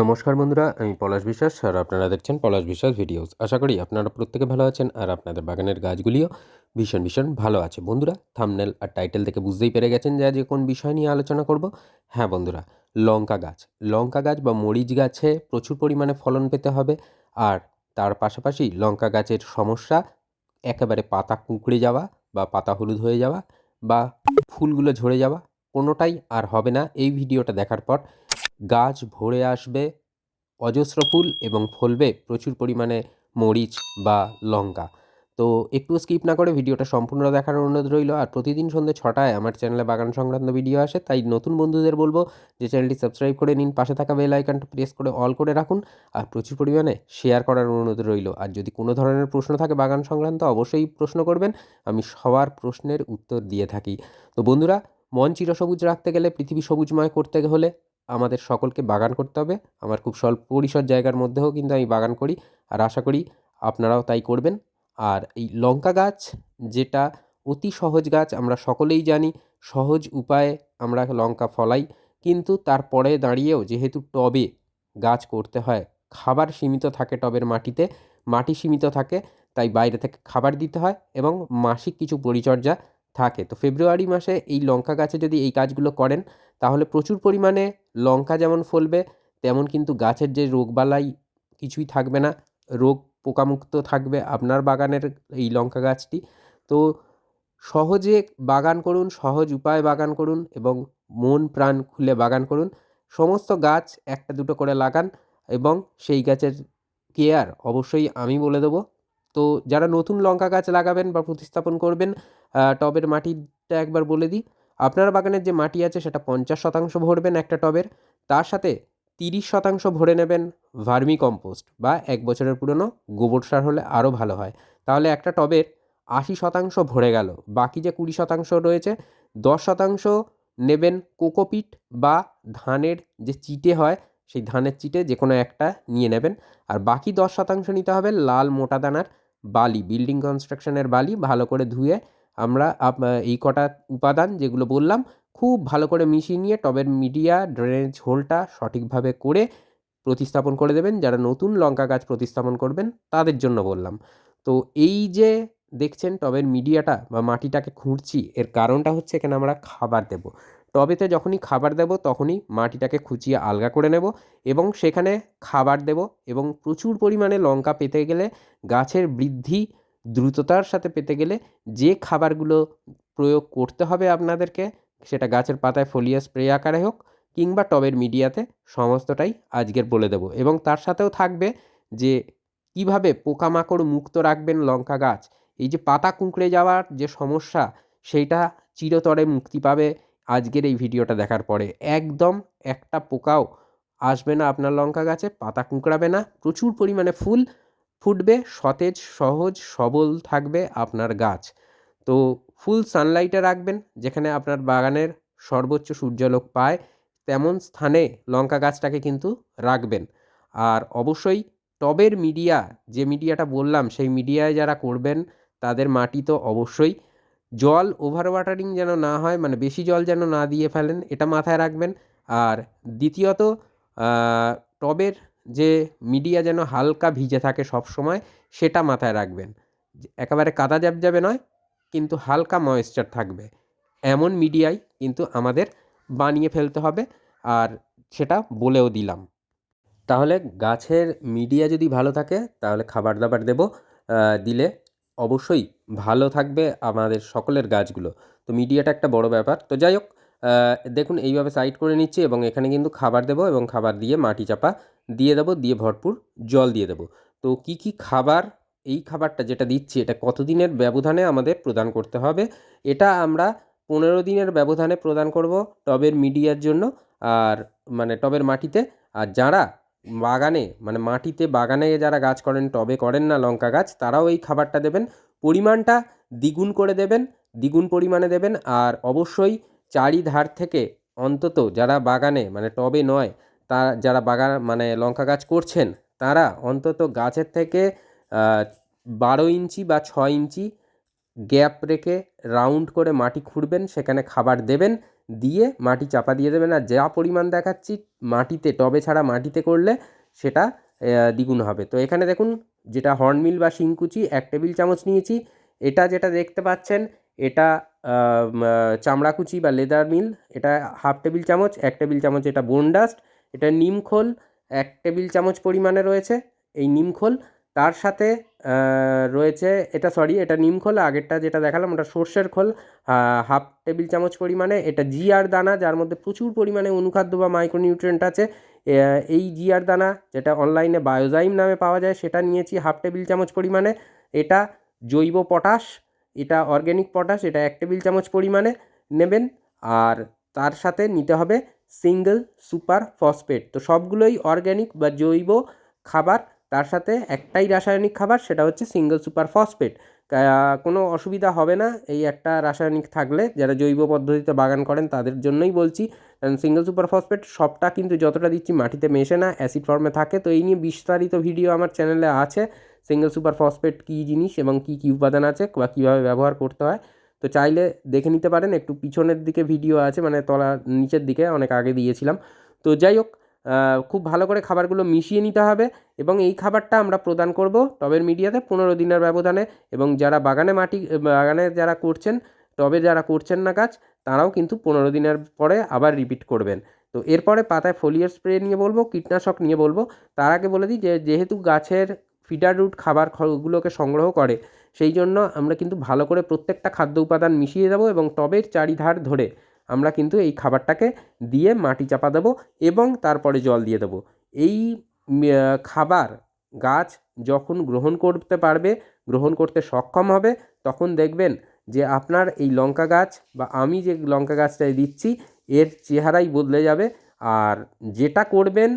নমস্কার বন্ধুরা, আমি পলাশ বিশ্বাস আর আপনারা দেখছেন পলাশ বিশ্বাস ভিডিওস। আশা করি আপনারা প্রত্যেকে ভালো আছেন আর আপনাদের বাগানের গাছগুলিও ভীষণ ভীষণ ভালো আছে। বন্ধুরা থামনেল আর টাইটেল থেকে বুঝতেই পেরে গেছেন যে আজকে কোন বিষয় নিয়ে আলোচনা করব। হ্যাঁ বন্ধুরা, লঙ্কা গাছ। লঙ্কা গাছ বা মরিচ গাছে প্রচুর পরিমাণে ফলন পেতে হবে আর তার পাশাপাশি লঙ্কা গাছের সমস্যা, একেবারে পাতা কুঁকড়ে যাওয়া বা পাতা হলুদ হয়ে যাওয়া বা ফুলগুলো ঝরে যাওয়া, কোনোটাই আর হবে না। এই ভিডিওটা দেখার পর গাছ ভরে আসবে, অজস্র ফুল এবং ফলবে প্রচুর পরিমাণে মরিচ বা লঙ্কা। তো একটু স্কিপ না করে ভিডিওটা সম্পূর্ণ দেখার অনুরোধ রইল। আর প্রতিদিন সন্ধ্যে ছটায় আমার চ্যানেলে বাগান সংক্রান্ত ভিডিও আসে, তাই নতুন বন্ধুদের বলব যে চ্যানেলটি সাবস্ক্রাইব করে নিন, পাশে থাকা বেল আইকনটা প্রেস করে অল করে রাখুন আর প্রচুর পরিমাণে শেয়ার করার অনুরোধ রইল। আর যদি কোনো ধরনের প্রশ্ন থাকে বাগান সংক্রান্ত, অবশ্যই প্রশ্ন করবেন, আমি সবার প্রশ্নের উত্তর দিয়ে থাকি। তো বন্ধুরা, মন চিরসবুজ রাখতে গেলে পৃথিবী সবুজময় করতে হলে আমাদের সকলকে বাগান করতে হবে। আমার খুব স্বল্প পরিসর জায়গার মধ্যেও কিন্তু আমি বাগান করি আর আশা করি আপনারাও তাই করবেন। আর এই লঙ্কা গাছ যেটা অতি সহজ গাছ, আমরা সকলেই জানি সহজ উপায়ে আমরা লঙ্কা ফলাই। কিন্তু তারপরে দাঁড়িয়েও যেহেতু টবে গাছ করতে হয়, খাবার সীমিত থাকে টবের মাটিতে, মাটি সীমিত থাকে, তাই বাইরে থেকে খাবার দিতে হয় এবং মাসিক কিছু পরিচর্যা থাকে। তো ফেব্রুয়ারি মাসে এই লঙ্কা গাছে যদি এই কাজগুলো করেন, তাহলে প্রচুর পরিমাণে লঙ্কা যেমন ফলবে, তেমন কিন্তু গাছের যে রোগবালাই কিছুই থাকবে না। রোগ পোকামুক্ত থাকবে আপনার বাগানের এই লঙ্কা গাছটি। তো সহজে বাগান করুন, সহজ উপায়ে বাগান করুন এবং মন প্রাণ খুলে বাগান করুন। সমস্ত গাছ একটা দুটো করে লাগান এবং সেই গাছের কেয়ার অবশ্যই আমি বলে দেবো। তো যারা নতুন লঙ্কা গাছ লাগাবেন বা প্রতিস্থাপন করবেন টবের মাটিটা একবার বলে দিই। আপনার বাগানের যে মাটি আছে সেটা পঞ্চাশ শতাংশ ভরবেন একটা টবের, তার সাথে তিরিশ শতাংশ ভরে নেবেন ভার্মি কম্পোস্ট বা এক বছরের পুরনো গোবর সার হলে আরও ভালো হয়। তাহলে একটা টবের আশি শতাংশ ভরে গেল, বাকি যে কুড়ি শতাংশ রয়েছে, দশ শতাংশ নেবেন কোকোপিট বা ধানের যে চিটে হয়, সেই ধানের চিটে যে কোনো একটা নিয়ে নেবেন। আর বাকি দশ শতাংশ নিতে হবে লাল মোটা দানার বালি, বিল্ডিং কনস্ট্রাকশনের বালি ভালো করে ধুয়ে আমরা এই কটা উপাদান যেগুলো বললাম, খুব ভালো করে মিশিয়ে নিয়ে টবের মিডিয়া ড্রেনেজ হোলটা সঠিকভাবে করে প্রতিস্থাপন করে দেবেন। যারা নতুন লঙ্কা গাছ প্রতিস্থাপন করবেন, তাদের জন্য বললাম। তো এই যে দেখছেন টবের মিডিয়াটা বা মাটিটাকে খুঁড়ছি, এর কারণটা হচ্ছে এখানে আমরা খাবার দেব। টবেতে যখনই খাবার দেব, তখনই মাটিটাকে খুঁচিয়ে আলগা করে নেব এবং সেখানে খাবার দেব এবং প্রচুর পরিমাণে লঙ্কা পেতে গেলে গাছের বৃদ্ধি দ্রুততার সাথে পেতে গেলে যে খাবারগুলো প্রয়োগ করতে হবে আপনাদেরকে, সেটা গাছের পাতায় ফলিয়া স্প্রে আকারে হোক কিংবা টবের মিডিয়াতে, সমস্তটাই আজকের বলে দেবো। এবং তার সাথেও থাকবে যে কীভাবে পোকামাকড় মুক্ত রাখবেন লঙ্কা গাছ, এই যে পাতা কুঁকড়ে যাওয়ার যে সমস্যা, সেইটা চিরতরে মুক্তি পাবে আজকের এই ভিডিওটা দেখার পরে। একদম একটা পোকাও আসবে না আপনার লঙ্কা গাছে, পাতা কুঁকড়াবে না, প্রচুর পরিমাণে ফুল ফুটবে, সতেজ, সহজ, সবল থাকবে আপনার গাছ। তো ফুল সানলাইটে রাখবেন, যেখানে আপনার বাগানের সর্বোচ্চ সূর্যালোক পায়, তেমন স্থানে লঙ্কা গাছটাকে কিন্তু রাখবেন। আর অবশ্যই টবের মিডিয়া, যে মিডিয়াটা বললাম, সেই মিডিয়ায় যারা করবেন, তাদের মাটি তো অবশ্যই। জল ওভার ওয়াটারিং যেন না হয় মানে বেশি জল যেন না দিয়ে ফেলেন, এটা মাথায় রাখবেন। আর দ্বিতীয়ত টবের যে মিডিয়া যেন হালকা ভিজে থাকে সব সময়, সেটা মাথায় রাখবেন। একেবারে কাদা যাবে নয়, কিন্তু হালকা ময়েশ্চার থাকবে। এমন মিডিয়াই কিন্তু আমাদের বানিয়ে ফেলতে হবে, আর সেটা বলেও দিলাম। তাহলে গাছের মিডিয়া যদি ভালো থাকে, তাহলে খাবার দাবার দেব। দিলে অবশ্যই ভালো থাকবে আমাদের সকলের গাছগুলো। তো মিডিয়াটা একটা বড় ব্যাপার। তো যাই হোক দেখুন, এইভাবে সাইড করে নিচ্ছি এবং এখানে কিন্তু খাবার দেবো এবং খাবার দিয়ে মাটি চাপা দিয়ে দেবো, দিয়ে ভরপুর জল দিয়ে দেবো। তো কী কী খাবার, এই খাবারটা যেটা দিচ্ছি, এটা কতদিনের ব্যবধানে আমাদের প্রদান করতে হবে? এটা আমরা পনেরো দিনের ব্যবধানে প্রদান করব টবের মিডিয়ার জন্য আর মানে টবের মাটিতে। আর যারা বাগানে মানে মাটিতে বাগানে যারা গাছ করেন, টবে করেন না লঙ্কা গাছ, তারাও এই খাবারটা দেবেন। পরিমাণটা দ্বিগুণ করে দেবেন, দ্বিগুণ পরিমাণে দেবেন আর অবশ্যই চারিধার থেকে অন্তত যারা বাগানে মানে টবে নয়, তা যারা বাগান মানে লঙ্কা গাছ করছেন, তারা অন্তত গাছের থেকে বারো ইঞ্চি বা ছয় ইঞ্চি গ্যাপ রেখে রাউন্ড করে মাটি খুঁড়বেন, সেখানে খাবার দেবেন, দিয়ে মাটি চাপা দিয়ে দেবেন, আর যা পরিমাণ দেখাচ্ছি, মাটিতে, টবে ছাড়া মাটিতে করলে সেটা দ্বিগুণ হবে। তো এখানে দেখুন, যেটা হর্নমিল বা শিংকুচি, এক টেবিল চামচ নিয়েছি, এটা যেটা দেখতে পাচ্ছেন, এটা চামড়াকুচি বা লেদার মিল, এটা হাফ টেবিল চামচ, এক টেবিল চামচ এটা বোনডাস্ট এটা নিমখোল এক টেবিল চামচ পরিমাণে রয়েছে এই নিমখোল তার সাথে রয়েছে এটা সরি এটা নিমখোল আগেরটা যেটা দেখালাম ওটা সর্ষের খোল হাফ টেবিল চামচ পরিমাণে এটা জিআর দানা, যার মধ্যে প্রচুর পরিমাণে অনুখাদ্য বা মাইক্রোনিউট্রিয়েন্ট আছে। এই জিআর দানা যেটা অনলাইনে বায়োজাইম নামে পাওয়া যায়, সেটা নিয়েছি হাফ টেবিল চামচ পরিমাণে। এটা জৈব পটাশ এটা অর্গ্যানিক পটাশ, এটা এক টেবিল চামচ পরিমাণে নেবেন। আর তার সাথে নিতে হবে সিঙ্গেল সুপার ফসফেট। তো সবগুলোই অর্গ্যানিক বা জৈব খাবার। তার সাথে একটাই রাসায়নিক খাবার, সেটা হচ্ছে সিঙ্গেল সুপার ফসফেট। কোনো অসুবিধা হবে না, এই একটা রাসায়নিক থাকলে। যারা জৈব পদ্ধতিতে বাগান করেন, তাদের জন্যই বলছি, কারণ সিঙ্গেল সুপার ফসফেট সবটা কিন্তু যতটা দিচ্ছি মাটিতে মেশে না, অ্যাসিড ফর্মে থাকে। তো এই নিয়ে বিস্তারিত ভিডিও আমার চ্যানেলে আছে। সিঙ্গেল সুপার ফসফেট কী জিনিস এবং কী কী উপাদান আছে বা কীভাবে ব্যবহার করতে হয়? তো চাইলে দেখে নিতে পারেন, একটু পিছনের দিকে ভিডিও আছে মানে তলা নিচের দিকে, অনেক আগে দিয়েছিলাম। তো যাই হোক খুব ভালো করে খাবারগুলো মিশিয়ে নিতে হবে এবং এই খাবারটা আমরা প্রদান করব টবের মিডিয়াতে পনেরো দিনের ব্যবধানে এবং যারা বাগানে মাটি, বাগানে যারা করছেন, টবে যারা করছেন না গাছ তারাও কিন্তু পনেরো দিনের পরে আবার রিপিট করবেন। তো এরপরে পাতায় ফোলিয়ার স্প্রে নিয়ে বলব, কীটনাশক নিয়ে বলব। তার আগে বলে দিই যে, যেহেতু গাছের ফিডার রুট খাবার গুলোকে সংগ্রহ করে, সেই জন্য আমরা কিন্তু ভালো করে প্রত্যেকটা খাদ্য উপাদান মিশিয়ে দেবো এবং টবের চারিধার ধরে আমরা কিন্তু এই খাবারটাকে দিয়ে মাটি চাপা দেবো এবং তারপরে জল দিয়ে দেবো। এই খাবার গাছ যখন গ্রহণ করতে পারবে, গ্রহণ করতে সক্ষম হবে, তখন দেখবেন যে আপনার এই লঙ্কা গাছ বা আমি যে লঙ্কা গাছটায় দিচ্ছি, এর চেহারাই বদলে যাবে। আর যেটা করবেন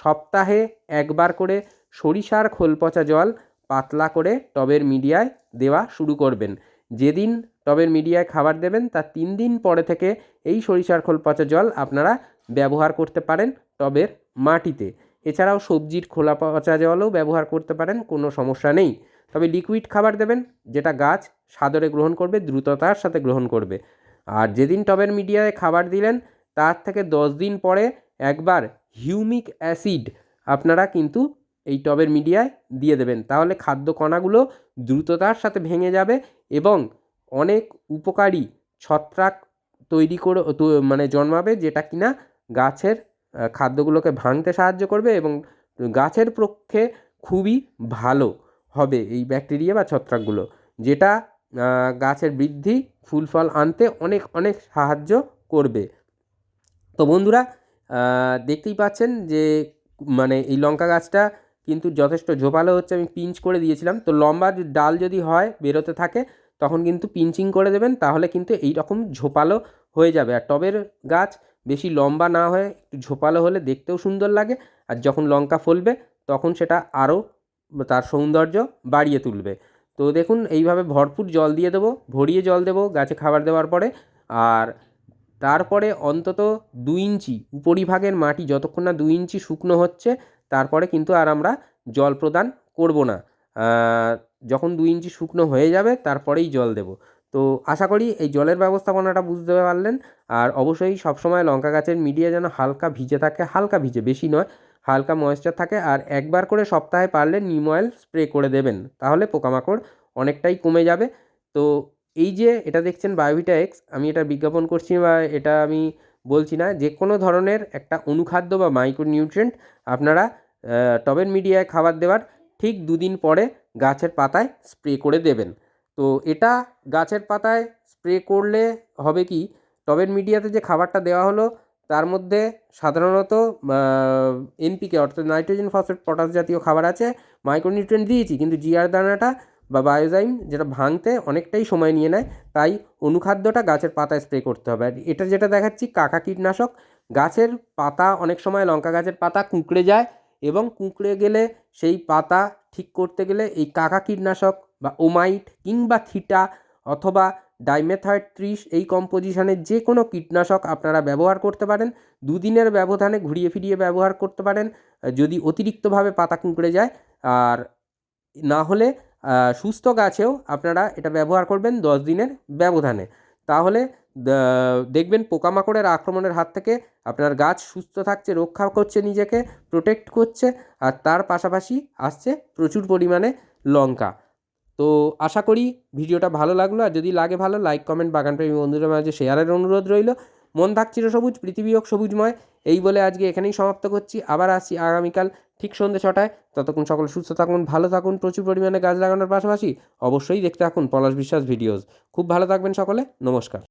সপ্তাহে একবার করে সরিষার খোল পচা জল পাতলা করে টবের মিডিয়ায় দেওয়া শুরু করবেন। যেদিন টবের মিডিয়ায় খাবার দেবেন তার তিন দিন পরে থেকে এই সরিষার খোল পচা জল আপনারা ব্যবহার করতে পারেন টবের মাটিতে। এছাড়াও সবজির খোলা পচা জলও ব্যবহার করতে পারেন, কোনো সমস্যা নেই। তবে লিকুইড খাবার দেবেন, যেটা গাছ সাদরে গ্রহণ করবে, দ্রুততার সাথে গ্রহণ করবে। আর যেদিন টবের মিডিয়ায় খাবার দিলেন, তার থেকে দশ দিন পরে একবার হিউমিক অ্যাসিড আপনারা কিন্তু এই টবের মিডিয়ায় দিয়ে দেবেন। তাহলে খাদ্য কণাগুলো দ্রুততার সাথে ভেঙে যাবে এবং অনেক উপকারী ছত্রাক তৈরি করে মানে জন্মাবে যেটা কিনা গাছের খাদ্যগুলোকে ভাঙতে সাহায্য করবে এবং গাছের পক্ষে খুবই ভালো হবে এই ব্যাকটেরিয়া বা ছত্রাকগুলো, যেটা গাছের বৃদ্ধি, ফুল ফল আনতে অনেক অনেক সাহায্য করবে। তো বন্ধুরা দেখতেই পাচ্ছেন যে মানে এই লঙ্কা গাছটা কিন্তু যথেষ্ট ঝোপালো হচ্ছে, আমি পিঞ্চ করে দিয়েছিলাম। তো লম্বা ডাল যদি হয়, বেরোতে থাকে, তখন কিন্তু পিঞ্চিং করে দেবেন, তাহলে কিন্তু এই রকম ঝোপালো হয়ে যাবে। আর টবের গাছ বেশি লম্বা না হয়ে, একটু ঝোপালো হলে দেখতেও সুন্দর লাগে, আর যখন লঙ্কা ফলবে, তখন সেটা আরও তার সৌন্দর্য বাড়িয়ে তুলবে। তো দেখুন, এইভাবে ভরপুর জল দিয়ে দেবো, ভরিয়ে জল দেবো গাছে খাবার দেওয়ার পরে। আর তারপরে অন্তত দু ইঞ্চি, উপরিভাগের মাটি, যতক্ষণ না দু ইঞ্চি শুকনো হচ্ছে তারপরে কিন্তু আর আমরা জল প্রদান করব না। যখন দু ইঞ্চি শুকনো হয়ে যাবে তারপরেই জল দেব। তো আশা করি এই জলের ব্যবস্থাপনাটা বুঝতে পারলেন। আর অবশ্যই সবসময় লঙ্কা গাছের মিডিয়া যেন হালকা ভিজে থাকে, হালকা ভিজে, বেশি নয়, হালকা ময়েশ্চার থাকে। আর একবার করে সপ্তাহে পারলে নিম অয়েল স্প্রে করে দেবেন, তাহলে পোকামাকড় অনেকটাই কমে যাবে। তো এই যে এটা দেখছেন বায়োভিটা এক্স আমি এটা বিজ্ঞাপন করছি বা এটা আমি বলছি না, যে কোনো ধরনের একটা অনুখাদ্য বা মাইক্রোনিউট্রিয়েন্ট আপনারা টবের মিডিয়ায় খাবার দেওয়ার ঠিক দুদিন পরে গাছের পাতায় স্প্রে করে দেবেন। তো এটা গাছের পাতায় স্প্রে করলে হবে কি, টবের মিডিয়াতে যে খাবারটা দেওয়া হলো, তার মধ্যে সাধারণত এনপিকে অর্থাৎ নাইট্রোজেন ফসফেট পটাশ জাতীয় খাবার আছে মাইক্রোনিউট্রিয়েন্ট দিয়েছি, কিন্তু জিআর দানাটা বা বায়োজাইম যেটা ভাঙতে অনেকটাই সময় নিয়ে নেয়, তাই অনুখাদ্যটা গাছের পাতায় স্প্রে করতে হবে। আর এটা যেটা দেখাচ্ছি, কাকা কীটনাশক। গাছের পাতা অনেক সময় লঙ্কা গাছের পাতা কুঁকড়ে যায় এবং কুঁকড়ে গেলে সেই পাতা ঠিক করতে গেলে এই কাকা কীটনাশক বা ওমাইট কিংবা থিটা অথবা ডাইমেথয়েড ত্রিশ এই কম্পোজিশনের যে কোনো কীটনাশক আপনারা ব্যবহার করতে পারেন। দুদিনের ব্যবধানে ঘুরিয়ে ফিরিয়ে ব্যবহার করতে পারেন। যদি অতিরিক্তভাবে পাতা কুঁকড়ে যায়, আর না হলে সুস্থ গাছেও আপনারা এটা ব্যবহার করবেন দশ দিনের ব্যবধানে। তাহলে দেখবেন পোকামাকড়ের আক্রমণের হাত থেকে আপনার গাছ সুস্থ থাকছে, রক্ষা করছে নিজেকে প্রোটেক্ট করছে, আর তার পাশাপাশি আসছে প্রচুর পরিমাণে লঙ্কা। তো আশা করি ভিডিওটা ভালো লাগল, আর যদি লাগে ভালো লাইক কমেন্ট বাগানপ্রেমী বন্ধুদের মাঝে শেয়ারের অনুরোধ রইল। মন থাক চিরসবুজ, পৃথিবী হোক সবুজময়। এই বলে আজকে এখানেই সমাপ্ত করছি। আবার আসছি আগামীকাল ঠিক সন্ধ্যে ছটায়। ততক্ষণ সকল সুস্থ থাকুন, ভালো থাকুন, প্রচুর পরিমাণে গাছ লাগানোর পাশাপাশি অবশ্যই দেখতে থাকুন পলাশ বিশ্বাস ভিডিওস। খুব ভালো থাকবেন সকলে, নমস্কার।